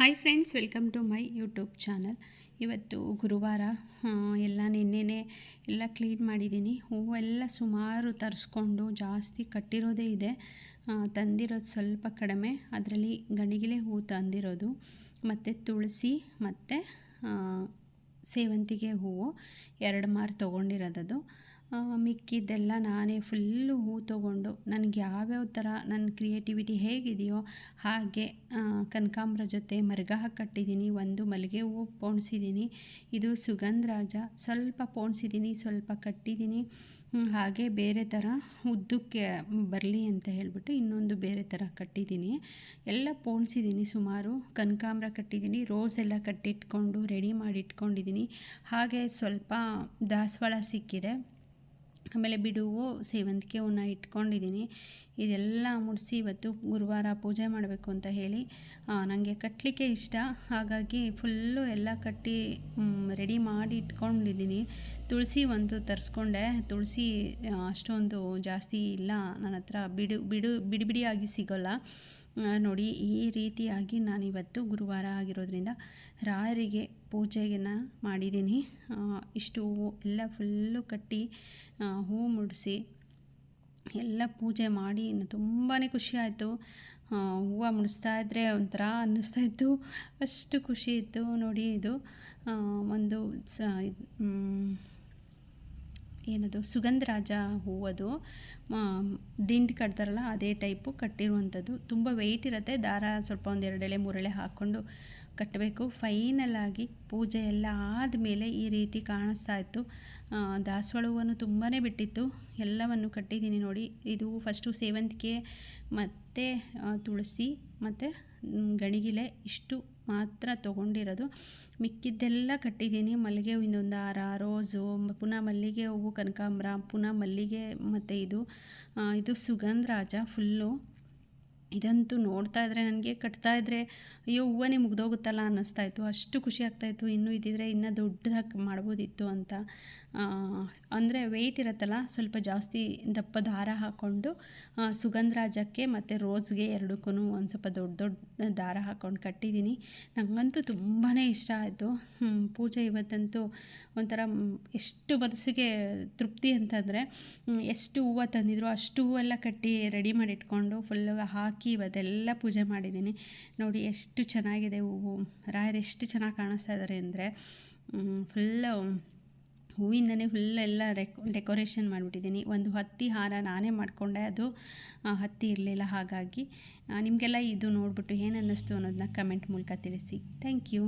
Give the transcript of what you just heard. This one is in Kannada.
Hi friends welcome to my YouTube channel ಇವತ್ತು ಗುರುವಾರ ಎಲ್ಲ ನಿನ್ನೆನೇ ಎಲ್ಲ ಕ್ಲೀನ್ ಮಾಡಿದ್ದೀನಿ. ಹೂವೆಲ್ಲ ಸುಮಾರು ತರಿಸ್ಕೊಂಡು ಜಾಸ್ತಿ ಕಟ್ಟಿರೋದೇ ಇದೆ. ತಂದಿರೋದು ಸ್ವಲ್ಪ ಕಡಿಮೆ. ಅದರಲ್ಲಿ ಗಣಿಗಿಲೆ ಹೂ ತಂದಿರೋದು, ಮತ್ತು ತುಳಸಿ, ಮತ್ತು ಸೇವಂತಿಗೆ ಹೂವು, ಎರಡು ಮಾರು ತೊಗೊಂಡಿರೋದದು. ಮಿಕ್ಕಿದ್ದೆಲ್ಲ ನಾನೇ ಫುಲ್ಲು ಹೂ ತೊಗೊಂಡು, ನನಗೆ ಯಾವ್ಯಾವ ಥರ ನನ್ನ ಕ್ರಿಯೇಟಿವಿಟಿ ಹೇಗಿದೆಯೋ ಹಾಗೆ ಕನಕಾಂಬ್ರ ಜೊತೆ ಮರಗ ಕಟ್ಟಿದ್ದೀನಿ ಒಂದು ಮಲ್ಲಿಗೆ ಹೂವು ಪೋಣಿಸಿದ್ದೀನಿ ಇದು ಸುಗಂಧರಾಜ ಸ್ವಲ್ಪ ಪೋಣಿಸಿದ್ದೀನಿ ಸ್ವಲ್ಪ ಕಟ್ಟಿದ್ದೀನಿ ಹಾಗೆ ಬೇರೆ ಥರ ಉದ್ದಕ್ಕೆ ಬರಲಿ ಅಂತ ಹೇಳಿಬಿಟ್ಟು ಇನ್ನೊಂದು ಬೇರೆ ಥರ ಕಟ್ಟಿದ್ದೀನಿ ಎಲ್ಲ ಪೋಣಿಸಿದ್ದೀನಿ ಸುಮಾರು, ಕನಕಾಂಬ್ರ ಕಟ್ಟಿದ್ದೀನಿ ರೋಸ್ ಎಲ್ಲ ಕಟ್ಟಿಟ್ಕೊಂಡು, ರೆಡಿ ಮಾಡಿ ಇಟ್ಕೊಂಡಿದ್ದೀನಿ ಹಾಗೆ ಸ್ವಲ್ಪ ದಾಸವಾಳ ಸಿಕ್ಕಿದೆ. ಆಮೇಲೆ ಬಿಡುವು ಸೇವಂತಿಗೆ ಹೂವನ್ನ ಇಟ್ಕೊಂಡಿದ್ದೀನಿ. ಇದೆಲ್ಲ ಮುಡಿಸಿ ಇವತ್ತು ಗುರುವಾರ ಪೂಜೆ ಮಾಡಬೇಕು ಅಂತ ಹೇಳಿ ನನಗೆ ಕಟ್ಟಲಿಕ್ಕೆ ಇಷ್ಟ. ಹಾಗಾಗಿ ಫುಲ್ಲು ಎಲ್ಲ ಕಟ್ಟಿ ರೆಡಿ ಮಾಡಿ ಇಟ್ಕೊಂಡಿದ್ದೀನಿ. ತುಳಸಿ ಒಂದು ತರಿಸ್ಕೊಂಡೆ. ತುಳಸಿ ಅಷ್ಟೊಂದು ಜಾಸ್ತಿ ಇಲ್ಲ. ನನ್ನ ಹತ್ರ ಬಿಡು ಬಿಡು, ಬಿಡಿ, ಬಿಡಿಯಾಗಿ ಸಿಗೋಲ್ಲ. ನೋಡಿ, ಈ ರೀತಿಯಾಗಿ ನಾನಿವತ್ತು ಗುರುವಾರ ಆಗಿರೋದ್ರಿಂದ ರಾಯರಿಗೆ ಪೂಜೆಯನ್ನು ಮಾಡಿದ್ದೀನಿ. ಇಷ್ಟು ಹೂವು ಎಲ್ಲ ಫುಲ್ಲು ಕಟ್ಟಿ ಹೂ ಮುಡಿಸಿ ಎಲ್ಲ ಪೂಜೆ ಮಾಡಿ ತುಂಬಾ ಖುಷಿ ಆಯಿತು. ಹೂವು ಮುಡಿಸ್ತಾ ಇದ್ದರೆ ಒಂಥರ ಅನ್ನಿಸ್ತಾ ಇತ್ತು. ಅಷ್ಟು ಖುಷಿ ಇತ್ತು ನೋಡಿ ಇದು. ಒಂದು ಸ ಏನದು ಸುಗಂಧರಾಜ ಹೂವದು ದಿಂಡು ಕಟ್ತಾರಲ್ಲ, ಅದೇ ಟೈಪು ಕಟ್ಟಿರುವಂಥದ್ದು. ತುಂಬ ವೆಯ್ಟ್ ಇರುತ್ತೆ, ದಾರ ಸ್ವಲ್ಪ ಒಂದು ಎರಡೆಳೆ, ಮೂರೆಳೆ ಹಾಕ್ಕೊಂಡು ಕಟ್ಟಬೇಕು. ಫೈನಲ್ ಆಗಿ ಪೂಜೆ ಎಲ್ಲ ಆದಮೇಲೆ ಈ ರೀತಿ ಕಾಣಿಸ್ತಾ ಇತ್ತು. ದಾಸವಾಳ ಹೂವನ್ನು ತುಂಬಾ ಬಿಟ್ಟಿತ್ತು. ಎಲ್ಲವನ್ನು ಕಟ್ಟಿದ್ದೀನಿ ನೋಡಿ. ಇದು ಫಸ್ಟು ಸೇವಂತಿಗೆ, ಮತ್ತು ತುಳಸಿ, ಮತ್ತು ಗಣಿಗಿಲೆ, ಇಷ್ಟು. ಮಾತ್ರ ತೊಗೊಂಡಿರೋದು. ಮಿಕ್ಕಿದ್ದೆಲ್ಲ ಕಟ್ಟಿದ್ದೀನಿ. ಮಲ್ಲಿಗೆ ಹೂವಿಂದೊಂದು ಹಾರ ರೋಸು ಪುನಃ ಮಲ್ಲಿಗೆ ಹೂವು, ಕನಕಾಂಬ್ರ, ಪುನಃ ಮಲ್ಲಿಗೆ ಮತ್ತು ಇದು ಇದು ಸುಗಂಧರಾಜ ಫುಲ್ಲು ಇದಂತೂ ನೋಡ್ತಾ ಇದ್ದರೆ ನನಗೆ ಕಟ್ತಾ ಇದ್ದರೆ ಅಯ್ಯೋ ಹೂವನೇ ಮುಗ್ದೋಗುತ್ತಲ್ಲ ಅನ್ನಿಸ್ತಾ ಇತ್ತು. ಅಷ್ಟು ಖುಷಿ ಆಗ್ತಾಯಿತ್ತು ಇನ್ನೂ ಇದ್ದಿದ್ರೆ ಇನ್ನೂ ದೊಡ್ಡದಾಗಿ ಮಾಡ್ಬೋದಿತ್ತು ಅಂತ. ಅಂದರೆ ವೆಯ್ಟ್ ಇರುತ್ತಲ್ಲ, ಸ್ವಲ್ಪ ಜಾಸ್ತಿ ದಪ್ಪ ದಾರ ಹಾಕ್ಕೊಂಡು ಸುಗಂಧರಾಜಕ್ಕೆ ಮತ್ತು ರೋಸ್ಗೆ ಎರಡಕ್ಕೂ ಒಂದು ಸ್ವಲ್ಪ ದೊಡ್ಡ ದೊಡ್ಡ ದಾರ ಹಾಕ್ಕೊಂಡು ಕಟ್ಟಿದ್ದೀನಿ. ನನಗಂತೂ ತುಂಬಾ ಇಷ್ಟ ಆಯಿತು. ಪೂಜೆ ಇವತ್ತಂತೂ ಒಂಥರ ಎಷ್ಟು ಮನಸ್ಸಿಗೆ ತೃಪ್ತಿ ಅಂತಂದರೆ ಎಷ್ಟು ಹೂವು ತಂದಿದ್ರು ಅಷ್ಟು ಹೂವೆಲ್ಲ ಕಟ್ಟಿ ರೆಡಿ ಮಾಡಿ ಇಟ್ಕೊಂಡು ಫುಲ್ಲು ಹಾಕಿ ಇವತ್ತೆಲ್ಲ ಪೂಜೆ ಮಾಡಿದ್ದೀನಿ. ನೋಡಿ ಎಷ್ಟು ಚೆನ್ನಾಗಿದೆ ಹೂವು. ರಾಯರು ಎಷ್ಟು ಚೆನ್ನಾಗಿ ಕಾಣಿಸ್ತಾ ಇದ್ದಾರೆ ಅಂದರೆ ಫುಲ್ಲು ಹೂವಿಂದನೇ ಫುಲ್ ಎಲ್ಲ ಡೆಕ್ ಡೆಕೋರೇಷನ್ ಮಾಡಿಬಿಟ್ಟಿದ್ದೀನಿ. ಒಂದು ಹತ್ತಿ ಹಾರ ನಾನೇ ಮಾಡಿಕೊಂಡೆ. ಅದು ಹತ್ತಿ ಇರಲಿಲ್ಲ ಹಾಗಾಗಿ. ನಿಮಗೆಲ್ಲ ಇದು ನೋಡಿಬಿಟ್ಟು ಏನು ಅನ್ನಿಸ್ತು ಅನ್ನೋದನ್ನ ಕಮೆಂಟ್ ಮೂಲಕ ತಿಳಿಸಿ. Thank you